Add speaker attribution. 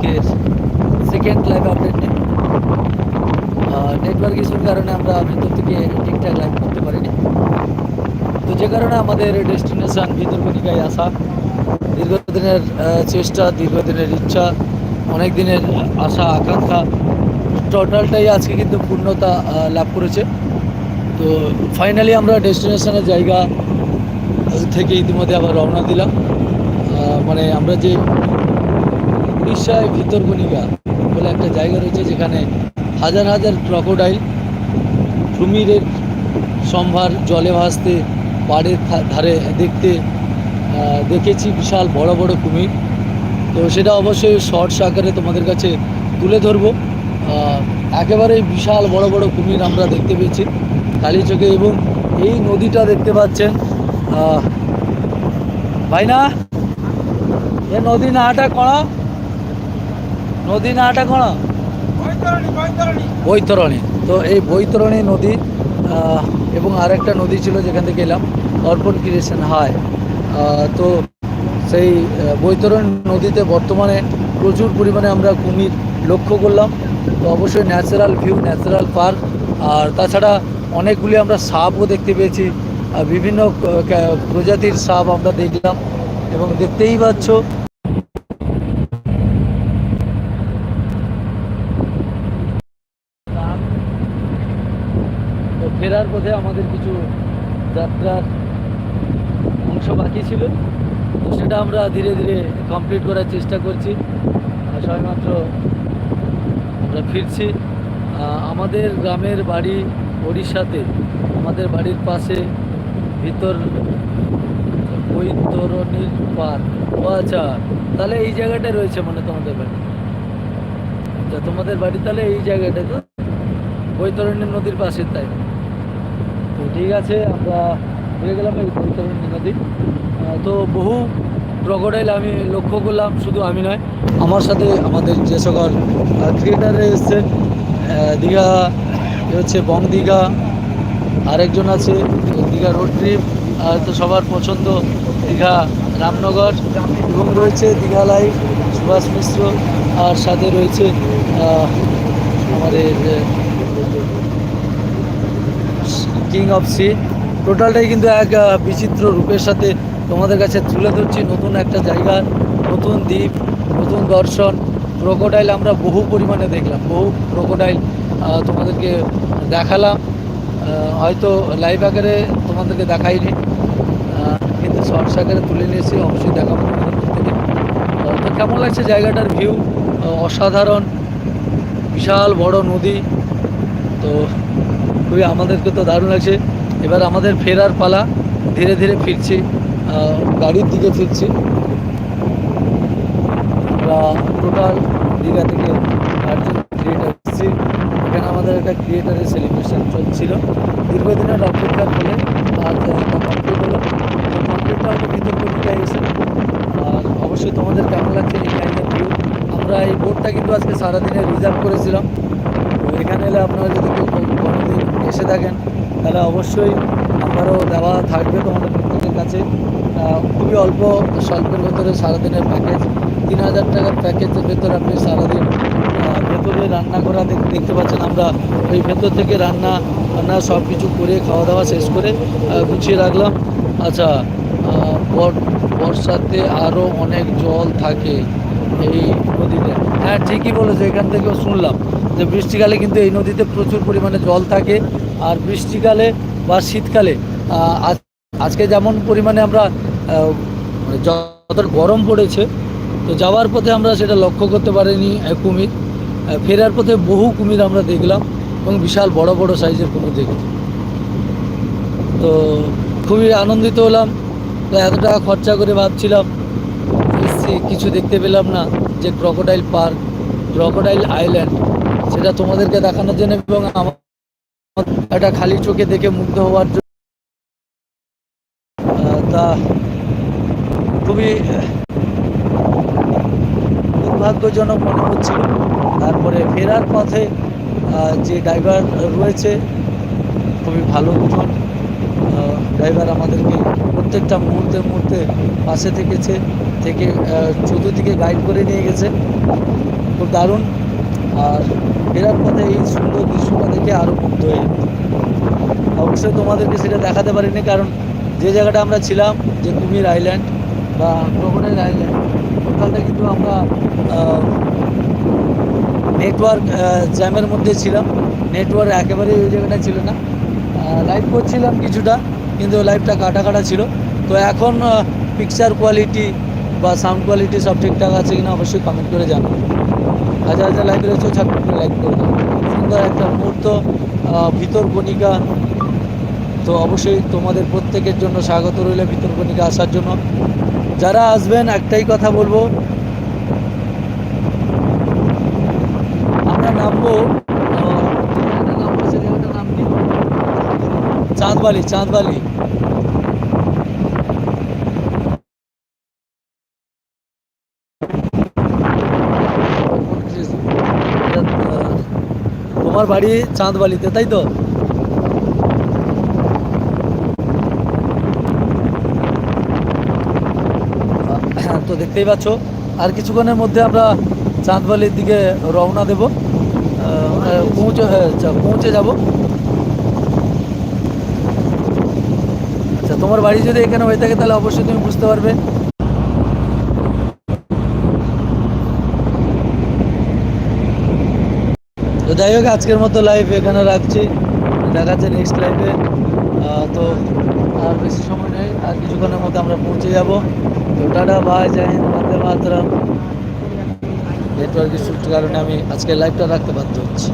Speaker 1: আজকে second live update নেই। Network ইস্যুর কারণে আমরা ভিতর থেকে ঠিকঠাক লাইভ করতে পারিনি। তো যে কারণে আমাদের ডেস্টিনেশন ভিতরকণিকায় আসা, দীর্ঘদিনের চেষ্টা, দীর্ঘদিনের ইচ্ছা অনেক দিনের আশা, আকাঙ্ক্ষা টোটালটাই আজকে কিন্তু পূর্ণতা লাভ করেছে। তো ফাইনালি আমরা ডেস্টিনেশনের জায়গা থেকে ইতিমধ্যে আবার রওনা দিলাম। মানে আমরা যে উড়িষ্যায় ভিতরকণিকা বলে একটা জায়গা রয়েছে যেখানে হাজার হাজার ক্রকোডাইল কুমিরের সম্ভার জলে ভাসতে, পাড়ের ধারে দেখতে দেখেছি বিশাল বড় বড় কুমির। তো সেটা অবশ্যই শর্টস আকারে তোমাদের কাছে তুলে ধরবো। একেবারেই বিশাল বড় বড় কুমির আমরা দেখতে পেয়েছি কালী চোখে এবং এই নদীটা দেখতে পাচ্ছেন। ভাই না এ নদী না নাটা কଣ নদী নাটা কଣ? বৈতরণী। তো এই বৈতরণী নদী এবং আরেকটা নদী ছিল যেখান থেকে এলাম অর্পণ ক্রিয়েশন আহ, তো সেই বৈতরণী নদীতে বর্তমানে প্রচুর পরিমাণে আমরা কুমির লক্ষ্য করলাম। তো অবশ্যই ন্যাচারাল ভিউ ন্যাচারাল পার্ক। আর তাছাড়া অনেকগুলি আমরা সাপও দেখতে পেয়েছি। আর বিভিন্ন প্রজাতির সাপ আমরা দেখলাম। এবং দেখতেই পাচ্ছ তো ফেরার পথে আমাদের কিছু যাত্রার অংশ বাকি ছিল। তো সেটা আমরা ধীরে ধীরে কমপ্লিট করার চেষ্টা করছি। সবেমাত্র আমরা ফিরছি। আমাদের গ্রামের বাড়ি ওড়িশাতে, আমাদের বাড়ির পাশে ভিতর বৈতরণীর পার ও আচ্ছা তাহলে এই জায়গাটা রয়েছে মানে তোমাদের বাড়ি। আচ্ছা তোমাদের বাড়ি তাহলে এই জায়গাটা তো বৈতরণী নদীর পাশে, তাই তো ঠিক আছে আমরা ঘুরে গেলাম এই বৈতরণী নদী তো বহু ক্রকোডাইল আমি লক্ষ্য করলাম শুধু আমি নয় আমার সাথে আমাদের যে সকল ক্রিয়েটারে এসছেন আহ, দীঘা হচ্ছে বং দীঘা আরেকজন আছে দীঘা রোড ট্রিপ আর তো সবার পছন্দ দীঘা রামনগর এবং রয়েছে দীঘা লাইফ সুভাষ মিশ্র আর সাথে রয়েছে আমাদের কিং অফ সি টোটালটাই কিন্তু এক বিচিত্র রূপের সাথে তোমাদের কাছে তুলে ধরছি। নতুন একটা জায়গা, নতুন দ্বীপ, নতুন দর্শন। ক্রোকোডাইল আমরা বহু পরিমাণে দেখলাম, বহু ক্রোকোডাইল তোমাদেরকে দেখালাম। হয়তো লাইভ আকারে তোমাদেরকে দেখাইনি। কিন্তু শর্টস আকারে তুলে নিয়েছি, অবশ্যই দেখাবো তোমাদের তো কেমন লাগছে জায়গাটার ভিউ অসাধারণ, বিশাল বড় নদী। তো খুবই আমাদেরকে তো দারুণ লাগছে। এবার আমাদের ফেরার পালা, ধীরে ধীরে ফিরছি গাড়ির দিকে ফিরছি। আমরা টোটাল দীঘা থেকে ক্রিয়েটার এসেছি। এখানে আমাদের একটা ক্রিয়েটারের সেলিব্রেশন চলছিল। দীর্ঘদিনের কবিতায় এসে? আর অবশ্যই তোমাদের কেমন লাগছে এই ভিউ আমরা এই বোটটা কিন্তু আজকে সারাদিনে রিজার্ভ করেছিলাম। এখানে এলে আপনারা যদি কেউ এসে থাকেন, তাহলে অবশ্যই আমারও দেওয়া থাকবে তোমাদের প্রত্যেকের কাছে। খুবই অল্প স্বল্পের ভেতরে সারাদিনের প্যাকেজ তিন হাজার টাকার প্যাকেজের ভেতরে আপনি সারাদিন ভেতরে রান্না করা দেখতে পাচ্ছেন আমরা। ওই ভেতর থেকে রান্না রান্না সব কিছু করে খাওয়া দাওয়া শেষ করে গুছিয়ে রাখলাম। আচ্ছা বর্ষাতে আরও অনেক জল থাকে। এই নদীতে। হ্যাঁ ঠিকই বলেছ, এখান থেকেও শুনলাম যে বৃষ্টিকালে কিন্তু এই নদীতে প্রচুর পরিমাণে জল থাকে আর বৃষ্টিকালে বা শীতকালে আজ- আজকে যেমন পরিমাণে আমরা মানে যত গরম পড়েছে, তো যাওয়ার পথে আমরা সেটা লক্ষ্য করতে পারিনি কুমির। ফেরার পথে বহু কুমির আমরা দেখলাম এবং বিশাল বড় বড় সাইজের কুমির দেখেছি। তো খুবই আনন্দিত হলাম তো এত টাকা খরচা করে ভাবছিলাম এসছি কিছু দেখতে পেলাম না যে ক্রকোডাইল পার্ক ক্রকোডাইল আইল্যান্ড সেটা তোমাদেরকে দেখানোর জন্য এবং আমার একটা খালি চোখে দেখে মুগ্ধ হওয়ার জন্য তা খুবই দুর্ভাগ্যজনক মনে হচ্ছিল। তারপরে ফেরার পথে যে ড্রাইভার রয়েছে, খুবই ভালো দুজন ড্রাইভার আমাদেরকে প্রত্যেকটা মুহূর্তে মুহূর্তে পাশে থেকেছে। থেকে চতুর্দিকে গাইড করে নিয়ে গেছে। খুব দারুণ। আর ফেরার পথে এই সুন্দর দৃশ্যটা দেখে আরও মুগ্ধ হয়ে। অবশ্যই তোমাদেরকে সেটা দেখাতে পারিনি, কারণ যে জায়গাটা আমরা ছিলাম, যে কুমির আইল্যান্ড বা ক্রোকোডাইল আইল্যান্ড ওখানটা কিন্তু আমরা নেটওয়ার্ক জ্যামের মধ্যে ছিলাম। নেটওয়ার্ক একেবারেই ওই জায়গাটা ছিল না। লাইভ করছিলাম কিছুটা, কিন্তু লাইভটা কাটা কাটা ছিল। তো এখন পিকচার কোয়ালিটি বা সাউন্ড কোয়ালিটি সব ঠিকঠাক আছে কিনা অবশ্যই কমেন্ট করে জানাব হাজার হাজার লাইক রয়েছে ঝটপট লাইক করে দাও সুন্দর একটা মুহূর্ত ভিতর কণিকা তো অবশ্যই তোমাদের প্রত্যেকের জন্য স্বাগত রইল ভিতর কণিকা আসার জন্য। যারা আসবেন, একটাই কথা বলব। আমরা নামবো? চাঁদবালি চাঁদবালি। তোমার বাড়ি চাঁদবালিতে তাই তো? তো দেখতেই পাচ্ছ আর কিছুক্ষণের মধ্যে আমরা চাঁদবালির দিকে রওনা দেব। পৌঁছে হ্যাঁ, পৌঁছে যাব। আচ্ছা তোমার বাড়ি যদি এখানে হয়ে থাকে তাহলে অবশ্যই তুমি বুঝতে পারবে। তো যাই হোক, আজকের মতো লাইভ এখানে রাখছি। দেখা যাচ্ছে নেক্সট লাইভে তো আর বেশি সময় নেই, আর কিছুক্ষণের মধ্যে আমরা পৌঁছে যাব। তো tata bye Jai Hind, Bande Mataram. Network ইস্যুর কারণে আমি আজকে লাইভটা রাখতে বাধ্য হচ্ছি।